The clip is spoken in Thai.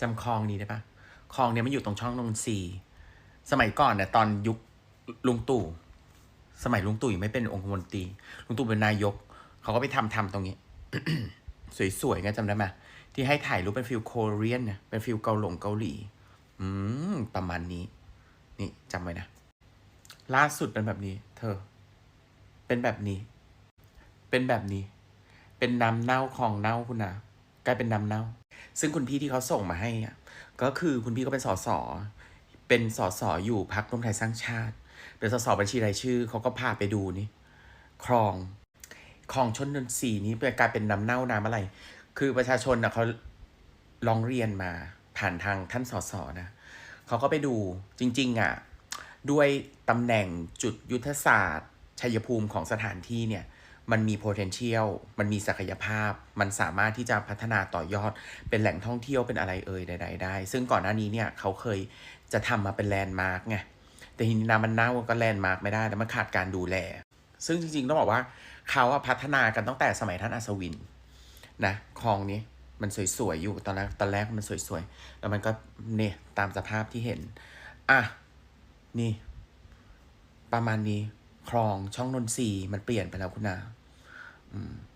จำคลองนี้ได้ปะคลองเนี้ยมันอยู่ตรงช่องนนทรีสมัยก่อนเนี่ยตอนยุคลุงตู่ สมัยลุงตู่ยังไม่เป็นองคมนตรีลุงตู่เป็นนายก เขาก็ไปทำทำตรงนี้ สวยๆไงจำได้ไหมที่ให้ถ่ายรูปเป็นฟิลโคเรียนเนี่ยเป็นฟิลเกาหลงเกาหลี อืมประมาณนี้ นี่จำไว้นะ ล่าสุดเป็นแบบนี้ เธอ เป็นแบบนี้ เป็นแบบนี้ เป็นน้ำเน่าของเน่าคุณนะ กลายเป็นน้ำเน่า ซึ่งคุณพี่ที่เขาส่งมาให้อะก็คือคุณพี่ก็เป็นสสเป็นสสอยู่พักรวมไทยสร้างชาติ เป็นสสบัญชีรายชื่อเขาก็พาไปดูนี่คลองคลองชนนนทรีนี้กลายเป็นน้ำเน่าน้ำอะไร คือประชาชนนะเขาร้องเรียนมาผ่านทางท่านสสนะเขาก็ไปดูจริง ๆอะด้วยตำแหน่งจุดยุทธศาสตร์ชัยภูมิของสถานที่เนี่ย มันมี potential มันมีศักยภาพ มันสามารถที่จะพัฒนาต่อยอดเป็นแหล่งท่องเที่ยวเป็นอะไรเอ่ยใดๆได้ ซึ่งก่อนหน้านี้เนี่ยเขาเคยจะทำมาเป็นแลนด์มาร์กไง แต่ทีนี้น้ำมันเน่าก็แลนด์มาร์กไม่ได้แล้วมันขาดการดูแล ซึ่งจริงๆ ต้องบอกว่าเขาพัฒนากันตั้งแต่สมัยท่านอัศวินนะคลองนี้มันสวยๆอยู่ตอนแรกตอนแรกมันสวยๆ แล้วมันก็เนี่ยตามสภาพที่เห็น อะ นี่ ประมาณนี้คลองช่องนนทรีมันเปลี่ยนไปแล้วคุณนา อืม